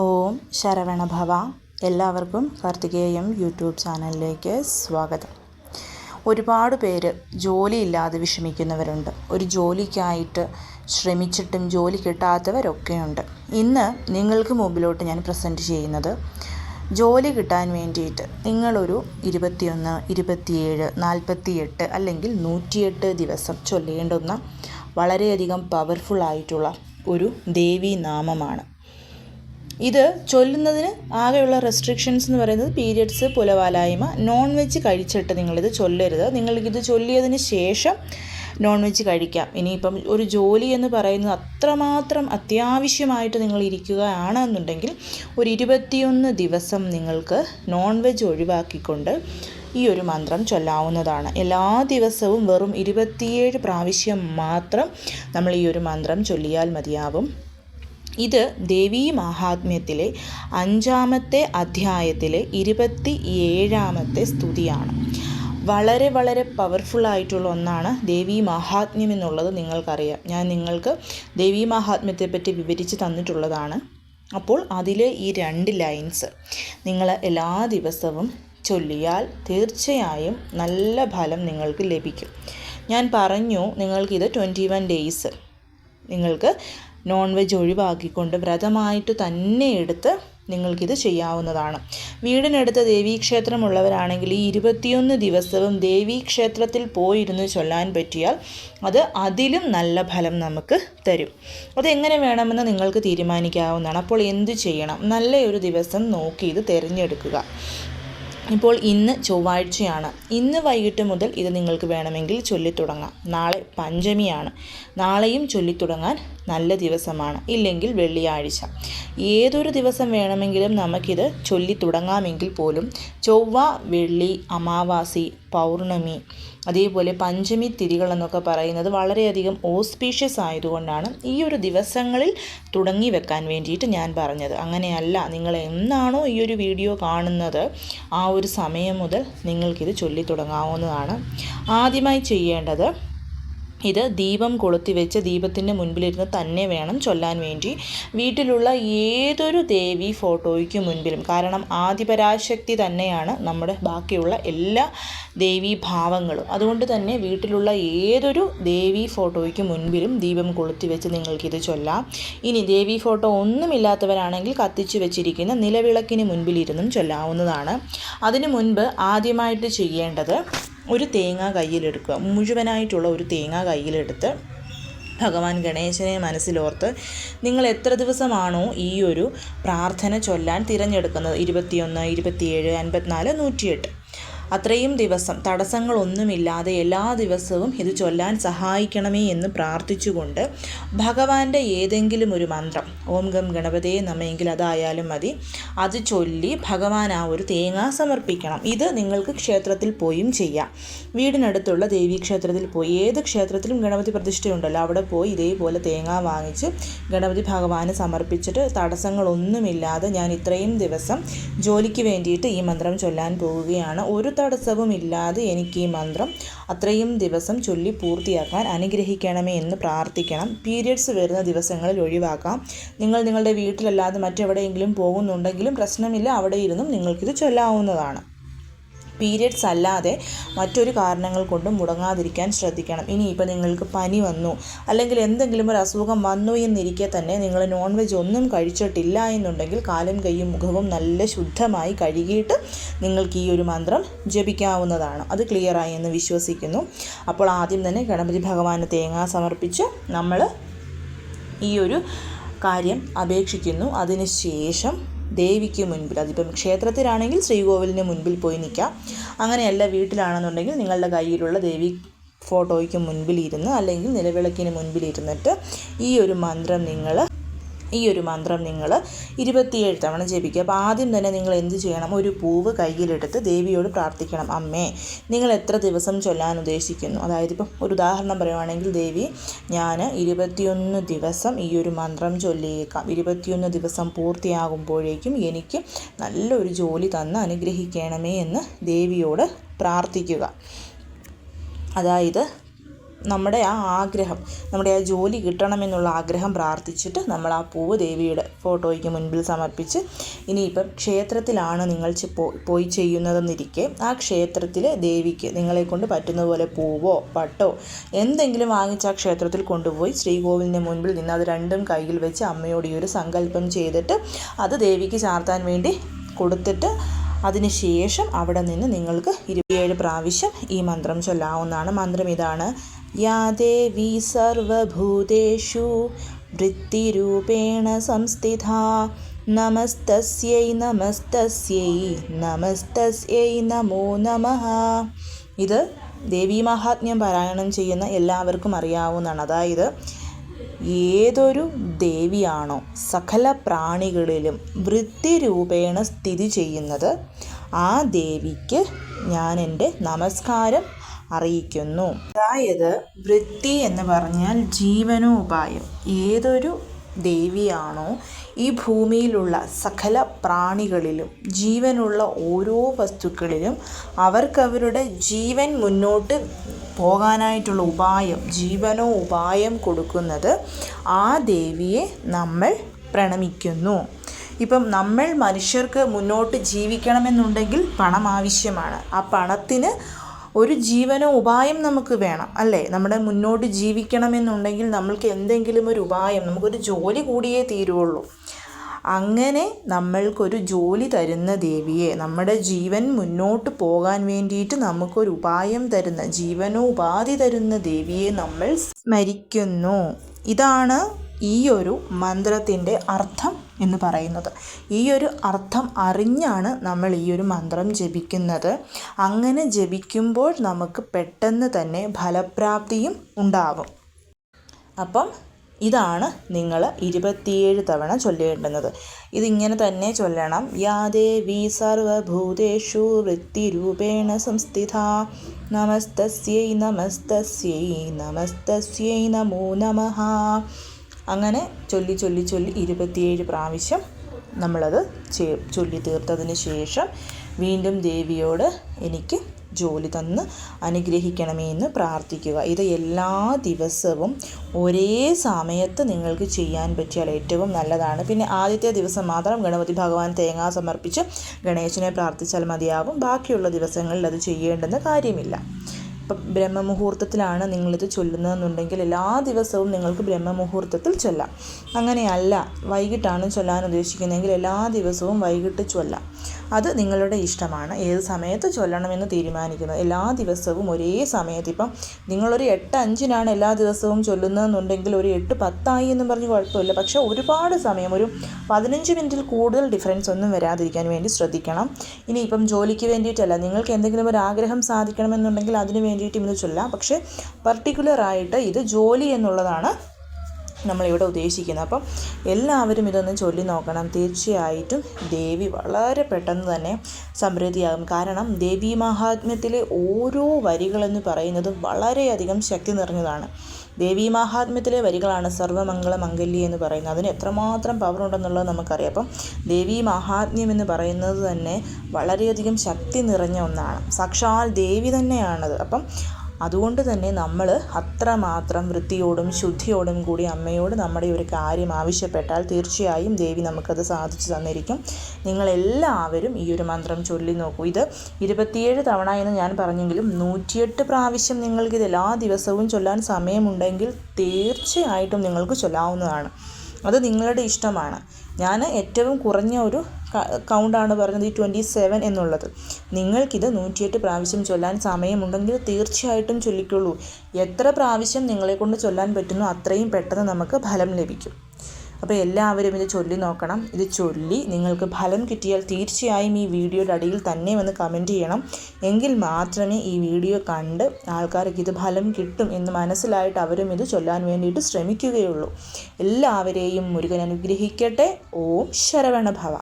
ഓം ശരവണഭവ. എല്ലാവർക്കും കാർത്തികേയം യൂട്യൂബ് ചാനലിലേക്ക് സ്വാഗതം. ഒരുപാട് പേര് ജോലിയില്ലാതെ വിഷമിക്കുന്നവരുണ്ട്. ഒരു ജോലിക്കായിട്ട് ശ്രമിച്ചിട്ടും ജോലി കിട്ടാത്തവരൊക്കെയുണ്ട്. ഇന്ന് നിങ്ങൾക്ക് മുമ്പിലോട്ട് ഞാൻ പ്രസന്റ് ചെയ്യുന്നത് ജോലി കിട്ടാൻ വേണ്ടിയിട്ട് നിങ്ങളൊരു ഇരുപത്തിയൊന്ന് ഇരുപത്തിയേഴ് നാൽപ്പത്തിയെട്ട് അല്ലെങ്കിൽ നൂറ്റിയെട്ട് ദിവസം ചൊല്ലേണ്ടുന്ന വളരെയധികം പവർഫുൾ ആയിട്ടുള്ള ഒരു ദേവീ നാമമാണ് ഇത് ചൊല്ലുന്നതിന് ആകെയുള്ള റെസ്ട്രിക്ഷൻസ് എന്ന് പറയുന്നത് പീരിയഡ്സ് പുലവാലായ്മ നോൺ വെജ് കഴിച്ചിട്ട് നിങ്ങളിത് ചൊല്ലരുത്. നിങ്ങൾക്കിത് ചൊല്ലിയതിന് ശേഷം നോൺ വെജ് കഴിക്കാം. ഇനിയിപ്പം ഒരു ജോലി എന്ന് പറയുന്നത് അത്രമാത്രം അത്യാവശ്യമായിട്ട് നിങ്ങൾ ഇരിക്കുകയാണെന്നുണ്ടെങ്കിൽ ഒരു ഇരുപത്തിയൊന്ന് ദിവസം നിങ്ങൾക്ക് നോൺ വെജ് ഒഴിവാക്കിക്കൊണ്ട് ഈ ഒരു മന്ത്രം ചൊല്ലാവുന്നതാണ്. എല്ലാ ദിവസവും വെറും ഇരുപത്തിയേഴ് പ്രാവശ്യം മാത്രം നമ്മൾ ഈ ഒരു മന്ത്രം ചൊല്ലിയാൽ മതിയാവും. ഇത് ദേവീ മഹാത്മ്യത്തിലെ അഞ്ചാമത്തെ അധ്യായത്തിലെ ഇരുപത്തി ഏഴാമത്തെ സ്തുതിയാണ്. വളരെ വളരെ പവർഫുള്ളായിട്ടുള്ള ഒന്നാണ് ദേവീ മഹാത്മ്യം എന്നുള്ളത് നിങ്ങൾക്കറിയാം. ഞാൻ നിങ്ങൾക്ക് ദേവീ മഹാത്മ്യത്തെപ്പറ്റി വിവരിച്ച് തന്നിട്ടുള്ളതാണ്. അപ്പോൾ അതിലെ ഈ രണ്ട് ലൈൻസ് നിങ്ങൾ എല്ലാ ദിവസവും ചൊല്ലിയാൽ തീർച്ചയായും നല്ല ഫലം നിങ്ങൾക്ക് ലഭിക്കും. ഞാൻ പറഞ്ഞു നിങ്ങൾക്കിത് ട്വന്റി വൺ ഡേയ്സ് നിങ്ങൾക്ക് നോൺ വെജ് ഒഴിവാക്കിക്കൊണ്ട് വ്രതമായിട്ട് തന്നെ എടുത്ത് നിങ്ങൾക്കിത് ചെയ്യാവുന്നതാണ്. വീടിനടുത്ത് ദേവീക്ഷേത്രമുള്ളവരാണെങ്കിൽ ഈ ഇരുപത്തിയൊന്ന് ദിവസവും ദേവീക്ഷേത്രത്തിൽ പോയിരുന്ന് ചൊല്ലാൻ പറ്റിയാൽ അത് അതിലും നല്ല ഫലം നമുക്ക് തരും. അതെങ്ങനെ വേണമെന്ന് നിങ്ങൾക്ക് തീരുമാനിക്കാവുന്നതാണ്. അപ്പോൾ എന്തു ചെയ്യണം? നല്ലൊരു ദിവസം നോക്കി ഇത് തിരഞ്ഞെടുക്കുക. ഇപ്പോൾ ഇന്ന് ചൊവ്വാഴ്ചയാണ്. ഇന്ന് വൈകിട്ട് മുതൽ ഇത് നിങ്ങൾക്ക് വേണമെങ്കിൽ ചൊല്ലിത്തുടങ്ങാം. നാളെ പഞ്ചമിയാണ്. നാളെയും ചൊല്ലിത്തുടങ്ങാൻ നല്ല ദിവസമാണ്. ഇല്ലെങ്കിൽ വെള്ളിയാഴ്ച. ഏതൊരു ദിവസം വേണമെങ്കിലും നമുക്കിത് ചൊല്ലി തുടങ്ങാമെങ്കിൽ പോലും ചൊവ്വ വെള്ളി അമാവാസി പൗർണമി അതേപോലെ പഞ്ചമി തിരികൾ എന്നൊക്കെ പറയുന്നത് വളരെയധികം ഓസ്പീഷ്യസ് ആയതുകൊണ്ടാണ് ഈ ഒരു ദിവസങ്ങളിൽ തുടങ്ങി വെക്കാൻ വേണ്ടിയിട്ട് ഞാൻ പറഞ്ഞത്. അങ്ങനെയല്ല നിങ്ങൾ എന്നാണോ ഈ ഒരു വീഡിയോ കാണുന്നത് ആ ഒരു സമയം മുതൽ നിങ്ങൾക്കിത് ചൊല്ലി തുടങ്ങാവുന്നതാണ്. ആദ്യമായി ചെയ്യേണ്ടത് ഇത് ദീപം കൊളുത്തി വെച്ച് ദീപത്തിന്റെ മുൻപിലിരുന്ന് തന്നെ വേണം ചൊല്ലാൻ വേണ്ടി. വീട്ടിലുള്ള ഏതൊരു ദേവി ഫോട്ടോയ്ക്ക് മുൻപിലും. കാരണം ആദിപരാശക്തി തന്നെയാണ് നമ്മുടെ ബാക്കിയുള്ള എല്ലാ ദേവീ ഭാവങ്ങളും. അതുകൊണ്ട് തന്നെ വീട്ടിലുള്ള ഏതൊരു ദേവി ഫോട്ടോയ്ക്ക് മുൻപിലും ദീപം കൊളുത്തി വെച്ച് നിങ്ങൾക്കിത് ചൊല്ലാം. ഇനി ദേവി ഫോട്ടോ ഒന്നുമില്ലാത്തവരാണെങ്കിൽ കത്തിച്ചു വെച്ചിരിക്കുന്ന നിലവിളക്കിന് മുൻപിലിരുന്നും ചൊല്ലാവുന്നതാണ്. അതിനു മുൻപ് ആദ്യമായിട്ട് ചെയ്യേണ്ടത് ഒരു തേങ്ങ കയ്യിലെടുക്കുക. മുഴുവനായിട്ടുള്ള ഒരു തേങ്ങ കയ്യിലെടുത്ത് ഭഗവാൻ ഗണേശനെ മനസ്സിലോർത്ത് നിങ്ങൾ എത്ര ദിവസമാണോ ഈ ഒരു പ്രാർത്ഥന ചൊല്ലാൻ തിരഞ്ഞെടുക്കുന്നത്? ഇരുപത്തിയൊന്ന് ഇരുപത്തിയേഴ് അൻപത്തിനാല് നൂറ്റിയെട്ട്. അത്രയും ദിവസം തടസ്സങ്ങളൊന്നുമില്ലാതെ എല്ലാ ദിവസവും ഇത് ചൊല്ലാൻ സഹായിക്കണമേ എന്ന് പ്രാർത്ഥിച്ചുകൊണ്ട് ഭഗവാന്റെ ഏതെങ്കിലും ഒരു മന്ത്രം ഓം ഗം ഗണപതയെ നമ്മെങ്കിൽ അതായാലും മതി അത് ചൊല്ലി ഭഗവാൻ ആ ഒരു തേങ്ങ സമർപ്പിക്കണം. ഇത് നിങ്ങൾക്ക് ക്ഷേത്രത്തിൽ പോയും ചെയ്യാം. വീടിനടുത്തുള്ള ദേവീക്ഷേത്രത്തിൽ പോയി ഏത് ക്ഷേത്രത്തിലും ഗണപതി പ്രതിഷ്ഠയുണ്ടല്ലോ അവിടെ പോയി ഇതേപോലെ തേങ്ങ വാങ്ങിച്ച് ഗണപതി ഭഗവാന് സമർപ്പിച്ചിട്ട് തടസ്സങ്ങളൊന്നുമില്ലാതെ ഞാൻ ഇത്രയും ദിവസം ജോലിക്ക് വേണ്ടിയിട്ട് ഈ മന്ത്രം ചൊല്ലാൻ പോവുകയാണ് ഒരു തടസ്സവുമില്ലാതെ എനിക്ക് ഈ മന്ത്രം അത്രയും ദിവസം ചൊല്ലി പൂർത്തിയാക്കാൻ അനുഗ്രഹിക്കണമേ എന്ന് പ്രാർത്ഥിക്കണം. പീരിയഡ്സ് വരുന്ന ദിവസങ്ങളിൽ ഒഴിവാക്കാം. നിങ്ങൾ നിങ്ങളുടെ വീട്ടിലല്ലാതെ മറ്റെവിടെയെങ്കിലും പോകുന്നുണ്ടെങ്കിലും പ്രശ്നമില്ല. അവിടെ ഇരുന്നും നിങ്ങൾക്കിത് ചൊല്ലാവുന്നതാണ്. പീരിയഡ്സ് അല്ലാതെ മറ്റൊരു കാരണങ്ങൾ കൊണ്ടും മുടങ്ങാതിരിക്കാൻ ശ്രദ്ധിക്കണം. ഇനിയിപ്പോൾ നിങ്ങൾക്ക് പനി വന്നു അല്ലെങ്കിൽ എന്തെങ്കിലും ഒരു അസുഖം വന്നു എന്നിരിക്കെ തന്നെ നിങ്ങൾ നോൺ വെജ് ഒന്നും കഴിച്ചിട്ടില്ല എന്നുണ്ടെങ്കിൽ കാലും കൈയും മുഖവും നല്ല ശുദ്ധമായി കഴുകിയിട്ട് നിങ്ങൾക്ക് ഈ ഒരു മന്ത്രം ജപിക്കാവുന്നതാണ്. അത് ക്ലിയറായി എന്ന് വിശ്വസിക്കുന്നു. അപ്പോൾ ആദ്യം തന്നെ ഗണപതി ഭഗവാന് തേങ്ങ സമർപ്പിച്ച് നമ്മൾ ഈ ഒരു കാര്യം അപേക്ഷിക്കുന്നു. അതിനുശേഷം ദേവിക്ക് മുൻപിൽ അതിപ്പം ക്ഷേത്രത്തിലാണെങ്കിൽ ശ്രീകോവിലിന് മുൻപിൽ പോയി നിൽക്കാം അങ്ങനെയല്ല വീട്ടിലാണെന്നുണ്ടെങ്കിൽ നിങ്ങളുടെ കയ്യിലുള്ള ദേവി ഫോട്ടോയ്ക്ക് മുൻപിലിരുന്ന് അല്ലെങ്കിൽ നിലവിളക്കിന് മുൻപിലിരുന്നിട്ട് ഈ ഒരു മന്ത്രം നിങ്ങൾ ഈ ഒരു മന്ത്രം നിങ്ങൾ ഇരുപത്തിയേഴ് തവണ ജപിക്കുക. അപ്പോൾ ആദ്യം തന്നെ നിങ്ങൾ എന്ത് ചെയ്യണം? ഒരു പൂവ് കയ്യിലെടുത്ത് ദേവിയോട് പ്രാർത്ഥിക്കണം. അമ്മേ നിങ്ങൾ എത്ര ദിവസം ചൊല്ലാൻ ഉദ്ദേശിക്കുന്നു? അതായത് ഇപ്പം ഒരു ഉദാഹരണം പറയുവാണെങ്കിൽ ദേവി ഞാൻ ഇരുപത്തിയൊന്ന് ദിവസം ഈ ഒരു മന്ത്രം ചൊല്ലിയേക്കാം. ഇരുപത്തിയൊന്ന് ദിവസം പൂർത്തിയാകുമ്പോഴേക്കും എനിക്ക് നല്ലൊരു ജോലി തന്ന് അനുഗ്രഹിക്കണമേ എന്ന് ദേവിയോട് പ്രാർത്ഥിക്കുക. അതായത് നമ്മുടെ ആ ആഗ്രഹം നമ്മുടെ ആ ജോലി കിട്ടണമെന്നുള്ള ആഗ്രഹം പ്രാർത്ഥിച്ചിട്ട് നമ്മൾ ആ പൂവ് ദേവിയുടെ ഫോട്ടോയ്ക്ക് മുൻപിൽ സമർപ്പിച്ച് ഇനിയിപ്പം ക്ഷേത്രത്തിലാണ് നിങ്ങൾ പോയി ചെയ്യുന്നതെന്നിരിക്കെ ആ ക്ഷേത്രത്തിലെ ദേവിക്ക് നിങ്ങളെ കൊണ്ട് പറ്റുന്ന പോലെ പൂവോ പട്ടോ എന്തെങ്കിലും വാങ്ങിച്ച് ആ ക്ഷേത്രത്തിൽ കൊണ്ടുപോയി ശ്രീകോവിലിന്റെ മുൻപിൽ നിന്ന് അത് രണ്ടും കയ്യിൽ വെച്ച് അമ്മയോട് ഈ ഒരു സങ്കല്പം ചെയ്തിട്ട് അത് ദേവിക്ക് ചാർത്താൻ വേണ്ടി കൊടുത്തിട്ട് അതിനുശേഷം അവിടെ നിന്ന് നിങ്ങൾക്ക് ഇരുപത്തിയേഴ് പ്രാവശ്യം ഈ മന്ത്രം ചൊല്ലാവുന്നതാണ്. മന്ത്രം ഇതാണ്. യാ ദേവി സർവഭൂതേഷു വൃത്തിരൂപേണ സംസ്ഥിത നമസ്തസ്യൈ നമസ്തസ്യൈ നമസ്തസ്യൈ നമോ നമ. ഇത് ദേവീ മഹാത്മ്യം പാരായണം ചെയ്യുന്ന എല്ലാവർക്കും അറിയാവുന്നതാണ്. അതായത് ഏതൊരു ദേവിയാണോ സകല പ്രാണികളിലും വൃത്തിരൂപേണ സ്ഥിതി ചെയ്യുന്നത് ആ ദേവിക്ക് ഞാൻ എന്റെ നമസ്കാരം അറിയിക്കുന്നു. അതായത് വൃത്തി എന്ന് പറഞ്ഞാൽ ജീവനോപായം. ഏതൊരു ദേവിയാണോ? ഈ ഭൂമിയിലുള്ള സകല പ്രാണികളിലും ജീവനുള്ള ഓരോ വസ്തുക്കളിലും അവർക്കവരുടെ ജീവൻ മുന്നോട്ട് പോകാനായിട്ടുള്ള ഉപായം ജീവനോ ഉപായം കൊടുക്കുന്നത് ആ ദേവിയെ നമ്മൾ പ്രണമിക്കുന്നു. ഇപ്പം നമ്മൾ മനുഷ്യർക്ക് മുന്നോട്ട് ജീവിക്കണമെന്നുണ്ടെങ്കിൽ പണം ആവശ്യമാണ്. ആ പണത്തിന് ഒരു ജീവനോ ഉപായം നമുക്ക് വേണം അല്ലേ? നമ്മുടെ മുന്നോട്ട് ജീവിക്കണമെന്നുണ്ടെങ്കിൽ നമ്മൾക്ക് എന്തെങ്കിലും ഒരു ഉപായം നമുക്കൊരു ജോലി കൂടിയേ തീരുള്ളൂ. അങ്ങനെ നമ്മൾക്കൊരു ജോലി തരുന്ന ദേവിയെ നമ്മുടെ ജീവൻ മുന്നോട്ട് പോകാൻ വേണ്ടിയിട്ട് നമുക്കൊരു ഉപായം തരുന്ന ജീവനോപാധി തരുന്ന ദേവിയെ നമ്മൾ സ്മരിക്കുന്നു. ഇതാണ് ഈ ഒരു മന്ത്രത്തിന്റെ അർത്ഥം എന്ന് പറയുന്നത്. ഈ ഒരു അർത്ഥം അറിഞ്ഞാണ് നമ്മൾ ഈ ഒരു മന്ത്രം ജപിക്കുന്നത്. അങ്ങനെ ജപിക്കുമ്പോൾ നമുക്ക് പെട്ടെന്ന് തന്നെ ഫലപ്രാപ്തിയും ഉണ്ടാവും. അപ്പം ഇതാണ് നിങ്ങൾ ഇരുപത്തിയേഴ് തവണ ചൊല്ലേണ്ടുന്നത്. ഇതിങ്ങനെ തന്നെ ചൊല്ലണം. യാ ദേവി സർവഭൂതേഷു വൃത്തിരൂപേണ സംസ്ഥിത. നമസ്തസ്യൈ നമസ്തസ്യൈ നമസ്തസ്യൈ നമോ നമഃ. അങ്ങനെ ചൊല്ലി ചൊല്ലി ചൊല്ലി ഇരുപത്തിയേഴ് പ്രാവശ്യം നമ്മളത് ചൊല്ലി തീർത്തതിന് ശേഷം വീണ്ടും ദേവിയോട് എനിക്ക് ജോലി തന്ന് അനുഗ്രഹിക്കണമേ എന്ന് പ്രാർത്ഥിക്കുക. ഇത് എല്ലാ ദിവസവും ഒരേ സമയത്ത് നിങ്ങൾക്ക് ചെയ്യാൻ പറ്റിയാൽ ഏറ്റവും നല്ലതാണ്. പിന്നെ ആദ്യത്തെ ദിവസം മാത്രം ഗണപതി ഭഗവാൻ തേങ്ങ സമർപ്പിച്ച് ഗണേശനെ പ്രാർത്ഥിച്ചാൽ മതിയാവും. ബാക്കിയുള്ള ദിവസങ്ങളിൽ അത് ചെയ്യേണ്ടെന്ന് കാര്യമില്ല. ഇപ്പം ബ്രഹ്മമുഹൂർത്തത്തിലാണ് നിങ്ങളിത് ചൊല്ലുന്നതെന്നുണ്ടെങ്കിൽ എല്ലാ ദിവസവും നിങ്ങൾക്ക് ബ്രഹ്മമുഹൂർത്തത്തിൽ ചൊല്ലാം. അങ്ങനെയല്ല വൈകിട്ടാണ് ചൊല്ലാൻ ഉദ്ദേശിക്കുന്നതെങ്കിൽ എല്ലാ ദിവസവും വൈകിട്ട് ചൊല്ലാം. അത് നിങ്ങളുടെ ഇഷ്ടമാണ്. ഏത് സമയത്ത് ചൊല്ലണമെന്ന് തീരുമാനിക്കുന്നത് എല്ലാ ദിവസവും ഒരേ സമയത്ത്. ഇപ്പം നിങ്ങളൊരു എട്ട് അഞ്ചിനാണ് എല്ലാ ദിവസവും ചൊല്ലുന്നതെന്നുണ്ടെങ്കിൽ ഒരു എട്ട് പത്തായി എന്നും പറഞ്ഞ് കുഴപ്പമില്ല. പക്ഷേ ഒരുപാട് സമയം ഒരു പതിനഞ്ച് മിനിറ്റിൽ കൂടുതൽ ഡിഫറൻസ് ഒന്നും വരാതിരിക്കാൻ വേണ്ടി ശ്രദ്ധിക്കണം. ഇനി ഇപ്പം ജോലിക്ക് വേണ്ടിയിട്ടല്ല. നിങ്ങൾക്ക് എന്തെങ്കിലും ഒരു ആഗ്രഹം സാധിക്കണമെന്നുണ്ടെങ്കിൽ അതിന് വേണ്ടിയിട്ട് ഇന്ന് ചൊല്ലാം. പക്ഷേ പർട്ടിക്കുലറായിട്ട് ഇത് ജോലി എന്നുള്ളതാണ് നമ്മളിവിടെ ഉദ്ദേശിക്കുന്നത്. അപ്പം എല്ലാവരും ഇതൊന്ന് ചൊല്ലി നോക്കണം. തീർച്ചയായിട്ടും ദേവി വളരെ പെട്ടെന്ന് തന്നെ സമൃദ്ധിയാകും. കാരണം ദേവി മഹാത്മ്യത്തിലെ ഓരോ വരികളെന്ന് പറയുന്നത് വളരെയധികം ശക്തി നിറഞ്ഞതാണ്. ദേവി മഹാത്മ്യത്തിലെ വരികളാണ് സർവമംഗള മംഗല്യ എന്ന് പറയുന്നത്. അതിന് എത്രമാത്രം പവർ ഉണ്ടെന്നുള്ളത് നമുക്കറിയാം. അപ്പം ദേവി മഹാത്മ്യം എന്ന് പറയുന്നത് തന്നെ വളരെയധികം ശക്തി നിറഞ്ഞ ഒന്നാണ്. സാക്ഷാൽ ദേവി തന്നെയാണത്. അപ്പം അതുകൊണ്ട് തന്നെ നമ്മൾ അത്രമാത്രം വൃത്തിയോടും ശുദ്ധിയോടും കൂടി അമ്മയോട് നമ്മുടെ ഒരു കാര്യം ആവശ്യപ്പെട്ടാൽ തീർച്ചയായും ദേവി നമുക്കത് സാധിച്ചു തന്നിരിക്കും. നിങ്ങളെല്ലാവരും ഈ ഒരു മന്ത്രം ചൊല്ലി നോക്കൂ. ഇത് ഇരുപത്തിയേഴ് തവണ എന്ന് ഞാൻ പറഞ്ഞെങ്കിലും നൂറ്റിയെട്ട് പ്രാവശ്യം നിങ്ങൾക്കിത് എല്ലാ ദിവസവും ചൊല്ലാൻ സമയമുണ്ടെങ്കിൽ തീർച്ചയായിട്ടും നിങ്ങൾക്ക് ചൊല്ലാവുന്നതാണ്. അത് നിങ്ങളുടെ ഇഷ്ടമാണ്. ഞാൻ ഏറ്റവും കുറഞ്ഞ ഒരു കൗണ്ടാണ് പറഞ്ഞത് ഈ ട്വന്റി സെവൻ എന്നുള്ളത്. നിങ്ങൾക്കിത് നൂറ്റിയെട്ട് പ്രാവശ്യം ചൊല്ലാൻ സമയമുണ്ടെങ്കിൽ തീർച്ചയായിട്ടും ചൊല്ലിക്കൊള്ളൂ. എത്ര പ്രാവശ്യം നിങ്ങളെക്കൊണ്ട് ചൊല്ലാൻ പറ്റുന്നു അത്രയും പെട്ടെന്ന് നമുക്ക് ഫലം ലഭിക്കും. അപ്പോൾ എല്ലാവരും ഇത് ചൊല്ലി നോക്കണം. ഇത് ചൊല്ലി നിങ്ങൾക്ക് ഫലം കിട്ടിയാൽ തീർച്ചയായും ഈ വീഡിയോയുടെ അടിയിൽ തന്നെ വന്ന് കമന്റ് ചെയ്യണം. എങ്കിൽ മാത്രമേ ഈ വീഡിയോ കണ്ട് ആൾക്കാർക്ക് ഇത് ഫലം കിട്ടും എന്ന് മനസ്സിലായിട്ട് അവരും ഇത് ചൊല്ലാൻ വേണ്ടിയിട്ട് ശ്രമിക്കുകയുള്ളൂ. എല്ലാവരെയും മുരുകൻ അനുഗ്രഹിക്കട്ടെ. ഓം ശരവണ ഭവ